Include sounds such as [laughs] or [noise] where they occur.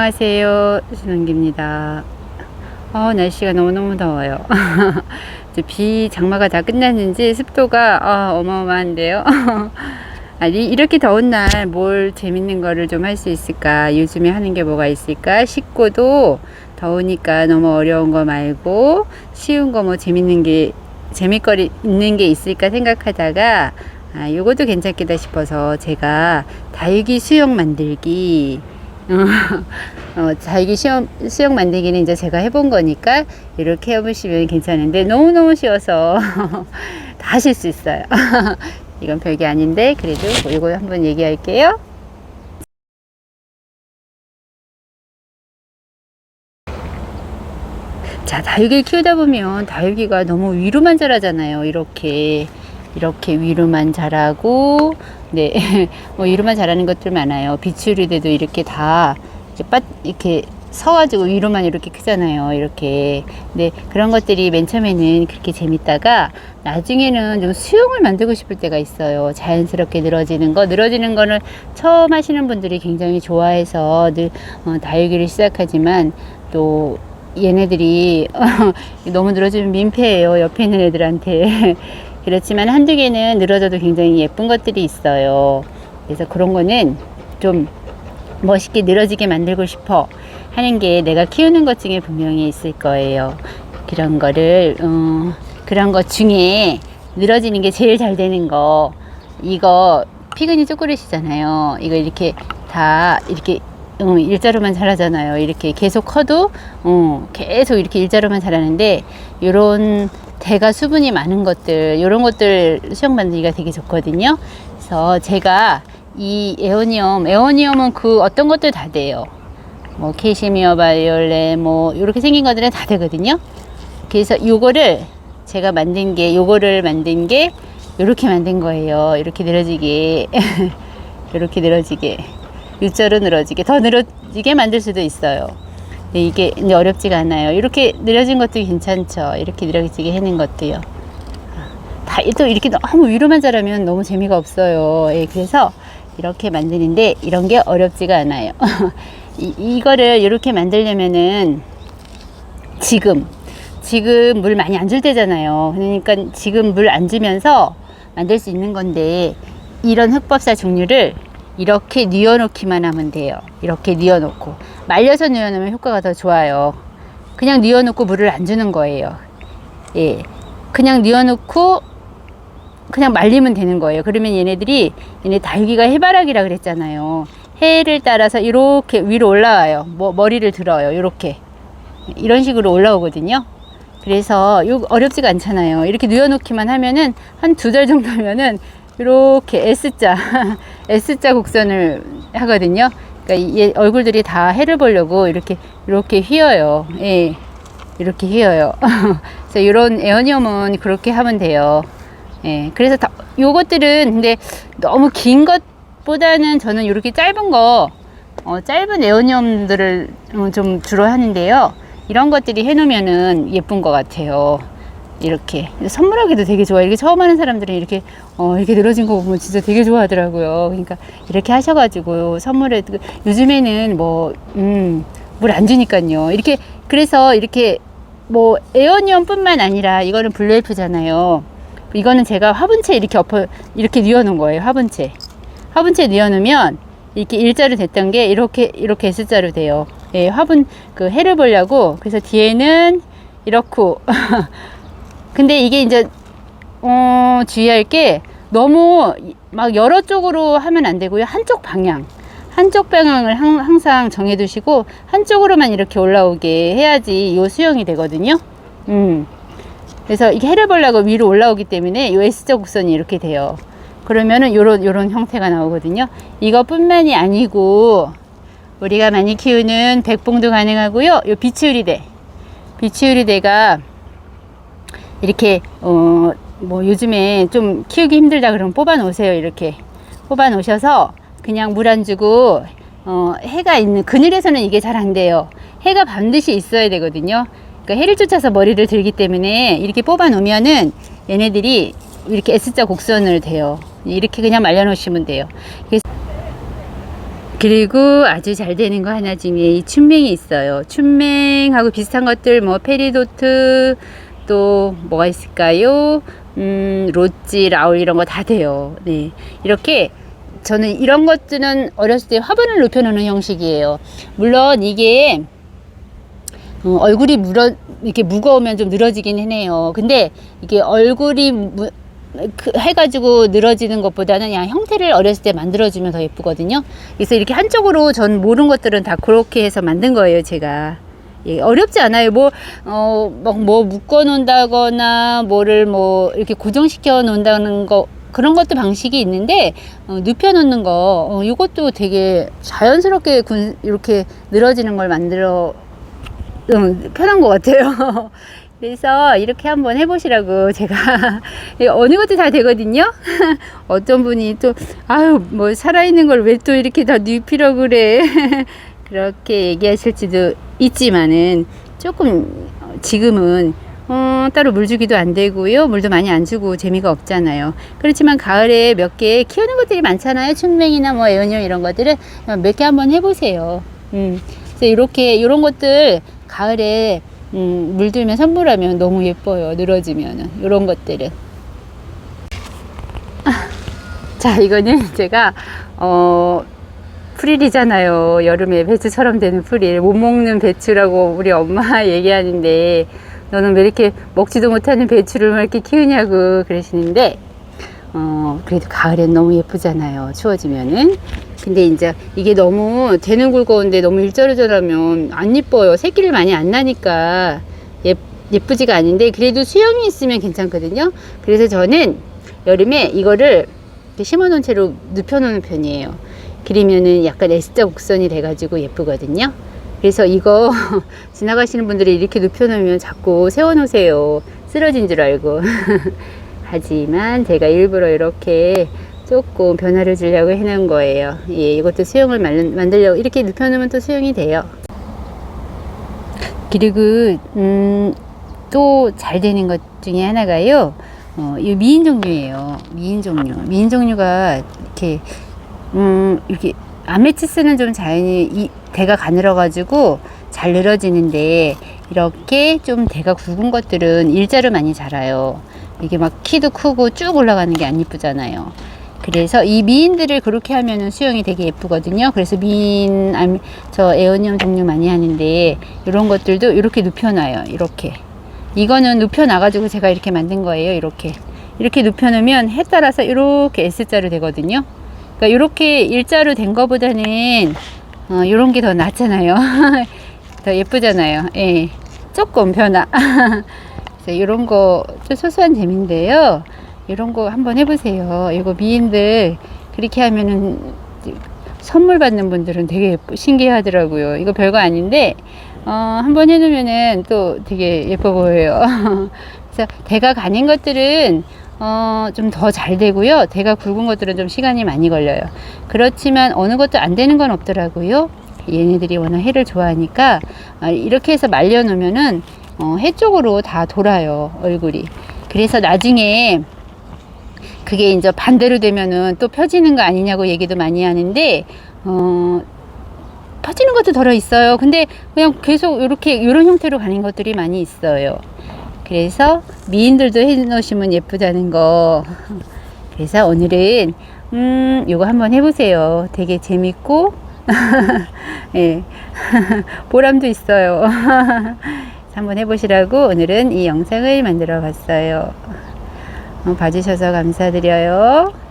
안녕하세요. 신은기입니다. 어, 날씨가 너무너무 더워요. [laughs] 이제 비 장마가 다 끝났는지 습도가 아, 어마어마한데요. [laughs] 아니, 이렇게 더운 날 뭘 재밌는 거를 좀 할 수 있을까? 요즘에 하는 게 뭐가 있을까? 쉽고도 더우니까 너무 어려운 거 말고 쉬운 거 뭐 재밌는 게 재밌거리 있는 게 있을까 생각하다가 아, 요것도 괜찮겠다 싶어서 제가 다육이 수영 만들기 어, 자기 시험, 수영 만들기는 이제 제가 해본 거니까 이렇게 해보시면 괜찮은데 너무너무 쉬워서 [laughs] 다 하실 수 있어요. [laughs] 이건 별게 아닌데 그래도 이거 한번 얘기할게요. 자, 다육이를 키우다 보면 다육이가 너무 위로만 자라잖아요. 이렇게. 이렇게 위로만 자라고, 네, [laughs] 뭐 위로만 자라는 것들 많아요. 비추리대도 이렇게 다, 이렇게 빠, 이렇게 서가지고 위로만 이렇게 크잖아요. 이렇게. 네, 그런 것들이 맨 처음에는 그렇게 재밌다가, 나중에는 좀 수영을 만들고 싶을 때가 있어요. 자연스럽게 늘어지는 거. 늘어지는 거는 처음 하시는 분들이 굉장히 좋아해서 늘, 어, 다육이를 시작하지만, 또, 얘네들이 [laughs] 너무 늘어지면 민폐예요. 옆에 있는 애들한테. 그렇지만 한두 개는 늘어져도 굉장히 예쁜 것들이 있어요. 그래서 그런 거는 좀 멋있게 늘어지게 만들고 싶어 하는 게 내가 키우는 것 중에 분명히 있을 거예요. 그런 거를, 어, 그런 것 중에 늘어지는 게 제일 잘 되는 거. 이거 피그니 초콜릿이잖아요. 이거 이렇게 다 이렇게 어, 일자로만 자라잖아요. 이렇게 계속 커도 어, 계속 이렇게 일자로만 자라는데 요런 대가 수분이 많은 것들 요런 것들 수영 만들기가 되게 좋거든요. 그래서 제가 이 에오니엄 에오니엄은 그 어떤 것들 다 돼요. 뭐 캐시미어 바이올렛 뭐 이렇게 생긴 것들은 다 되거든요. 그래서 요거를 제가 만든 게 요거를 만든 게 요렇게 만든 거예요. 이렇게 늘어지게 [laughs] 이렇게 늘어지게 일자로 늘어지게 더 늘어지게 만들 수도 있어요. 근데 이게 이제 어렵지가 않아요. 이렇게 늘어진 것도 괜찮죠. 이렇게 늘어지게 해는 것도요. 다 또 이렇게 너무 위로만 자라면 너무 재미가 없어요. 예, 그래서 이렇게 만드는데 이런 게 어렵지가 않아요. [laughs] 이, 이거를 이렇게 만들려면은 지금 지금 물 많이 안 줄 때잖아요. 그러니까 지금 물 안 주면서 만들 수 있는 건데 이런 흑법사 종류를 이렇게 뉘어놓기만 하면 돼요. 이렇게 뉘어놓고 말려서 뉘어놓으면 효과가 더 좋아요. 그냥 뉘어놓고 물을 안 주는 거예요. 예, 그냥 뉘어놓고 그냥 말리면 되는 거예요. 그러면 얘네들이 얘네 다육이가 해바라기라 그랬잖아요. 해를 따라서 이렇게 위로 올라와요. 뭐 머리를 들어요. 이렇게 이런 식으로 올라오거든요. 그래서 요 어렵지가 않잖아요. 이렇게 뉘어놓기만 하면은 한 두 달 정도면은 이렇게 S자 [laughs] S자 곡선을 하거든요. 그러니까 이 얼굴들이 다 해를 보려고 이렇게 이렇게 휘어요. 예, 이렇게 휘어요. [laughs] 그래서 이런 에어니엄은 그렇게 하면 돼요. 예, 그래서 다, 요것들은 근데 너무 긴 것보다는 저는 이렇게 짧은 거, 어, 짧은 에어니엄들을 어, 좀 주로 하는데요. 이런 것들이 해놓으면은 예쁜 것 같아요. 이렇게 선물하기도 되게 좋아. 이렇게 처음 하는 사람들은 이렇게 어 이렇게 늘어진 거 보면 진짜 되게 좋아하더라고요. 그러니까 이렇게 하셔가지고 선물에 요즘에는 뭐음물안 주니까요. 이렇게 그래서 이렇게 뭐 에어니엄뿐만 아니라 이거는 블레이프잖아요. 이거는 제가 화분채 이렇게 엎어 이렇게 뉘어놓은 거예요. 화분채 화분채 뉘어놓으면 이렇게 일자로 됐던 게 이렇게 이렇게 S자로 돼요. 예, 화분 그 해를 보려고 그래서 뒤에는 이렇고 [laughs] 근데 이게 이제 어, 주의할 게 너무 막 여러 쪽으로 하면 안 되고요. 한쪽 방향. 한쪽 방향을 항, 항상 정해 두시고 한쪽으로만 이렇게 올라오게 해야지 요 수영이 되거든요. 음. 그래서 이게 보려고 위로 올라오기 때문에 요 S자 곡선이 이렇게 돼요. 그러면은 요런 요런 형태가 나오거든요. 이것뿐만이 아니고 우리가 많이 키우는 백봉도 가능하고요. 요 비치우리대. 비치우리대가 이렇게 어 뭐 요즘에 좀 키우기 힘들다 그러면 뽑아 놓으세요 이렇게. 뽑아 놓으셔서 그냥 물 안 주고 어 해가 있는 그늘에서는 이게 잘 안 돼요. 해가 반드시 있어야 되거든요. 그러니까 해를 쫓아서 머리를 들기 때문에 이렇게 뽑아 놓으면은 얘네들이 이렇게 S자 곡선을 돼요. 이렇게 그냥 말려 놓으시면 돼요. 그리고 아주 잘 되는 거 하나 중에 이 춘맹이 있어요. 춘맹하고 비슷한 것들 뭐 페리도트 또 뭐가 있을까요? 음, 로찌, 라울 이런 거 다 돼요. 네. 이렇게 저는 이런 것들은 어렸을 때 화분을 높여놓는 형식이에요. 물론 이게 어, 얼굴이 물어 이렇게 무거우면 좀 늘어지긴 해요. 근데 이게 얼굴이 무, 그, 해가지고 늘어지는 것보다는 그냥 형태를 어렸을 때 만들어주면 더 예쁘거든요. 그래서 이렇게 한쪽으로 전 모르는 것들은 다 그렇게 해서 만든 거예요, 제가. 예, 어렵지 않아요. 뭐, 어, 막 뭐 묶어 놓는다거나, 뭐를 뭐, 이렇게 고정시켜 놓는다는 거, 그런 것도 방식이 있는데, 어, 눕혀 놓는 거, 어, 이것도 되게 자연스럽게 군, 이렇게 늘어지는 걸 만들어, 음, 편한 것 같아요. [laughs] 그래서 이렇게 한번 해보시라고 제가 [laughs] 어느 것도 다 되거든요. [laughs] 어떤 분이 또 아유 뭐 살아있는 걸 왜 또 이렇게 다 눕히려 그래 그렇게 얘기하실지도 있지만은 조금 지금은 어, 따로 물 주기도 안 되고요. 물도 많이 안 주고 재미가 없잖아요. 그렇지만 가을에 몇 개 키우는 것들이 많잖아요. 춘맹이나 뭐 에어니엄 이런 것들은 몇 개 한번 해보세요. 음, 그래서 이렇게 이런 것들 가을에 음, 물들면 선물하면 너무 예뻐요. 늘어지면은 이런 것들은. 아, 자, 이거는 제가 어 프릴이잖아요. 여름에 배추처럼 되는 프릴. 못 먹는 배추라고 우리 엄마 [laughs] 얘기하는데 너는 왜 이렇게 먹지도 못하는 배추를 왜 이렇게 키우냐고 그러시는데 어, 그래도 가을엔 너무 예쁘잖아요. 추워지면은. 근데 이제 이게 너무 되는 굵어운데 너무 일자르자라면 안 예뻐요. 새끼를 많이 안 나니까 예, 예쁘지가 않은데 그래도 수영이 있으면 괜찮거든요. 그래서 저는 여름에 이거를 심어 놓은 채로 눕혀 놓는 편이에요. 그러면은 약간 S자 곡선이 돼가지고 예쁘거든요. 그래서 이거 [laughs] 지나가시는 분들이 이렇게 눕혀 놓으면 자꾸 세워 놓으세요. 쓰러진 줄 알고. [laughs] 하지만 제가 일부러 이렇게 조금 변화를 주려고 해놓은 거예요. 예, 이것도 수영을 만- 만들려고 이렇게 눕혀놓으면 또 수영이 돼요. 그리고 음, 또 잘 되는 것 중에 하나가요. 어, 이 미인 종류예요. 미인 종류. 미인 종류가 이렇게 음, 이렇게 아메치스는 좀 자연히 이 대가 가늘어 가지고 잘 늘어지는데 이렇게 좀 대가 굵은 것들은 일자로 많이 자라요. 이게 막 키도 크고 쭉 올라가는 게 안 이쁘잖아요. 그래서 이 미인들을 그렇게 하면은 수영이 되게 예쁘거든요. 그래서 미인, 저 에어니엄 종류 많이 하는데, 이런 것들도 이렇게 눕혀놔요. 이렇게. 이거는 눕혀놔가지고 제가 이렇게 만든 거예요. 이렇게. 이렇게 눕혀놓으면 해 따라서 이렇게 S자로 되거든요. 그러니까 이렇게 일자로 된 거보다는, 어, 이런 게 더 낫잖아요. [laughs] 더 예쁘잖아요. 예. 조금 변화. [laughs] 이런 거, 좀 소소한 재미인데요. 이런 거 한번 해보세요. 이거 미인들 그렇게 하면은 선물 받는 분들은 되게 예쁘- 신기하더라고요. 이거 별거 아닌데 어, 한번 해놓으면은 또 되게 예뻐 보여요. [laughs] 그래서 대가 가는 것들은 어, 좀 더 잘 되고요. 대가 굵은 것들은 좀 시간이 많이 걸려요. 그렇지만 어느 것도 안 되는 건 없더라고요. 얘네들이 워낙 해를 좋아하니까 아, 이렇게 해서 말려놓으면은 어, 해 쪽으로 다 돌아요 얼굴이. 그래서 나중에 그게 이제 반대로 되면은 또 펴지는 거 아니냐고 얘기도 많이 하는데 어 펴지는 것도 덜어 있어요. 근데 그냥 계속 이렇게 이런 형태로 가는 것들이 많이 있어요. 그래서 미인들도 해 놓으시면 예쁘다는 거. 그래서 오늘은 음 요거 한번 해보세요. 되게 재밌고 [laughs] 예 [laughs] 보람도 있어요. [laughs] 한번 해보시라고 오늘은 이 영상을 만들어 봤어요. 어, 봐주셔서 감사드려요.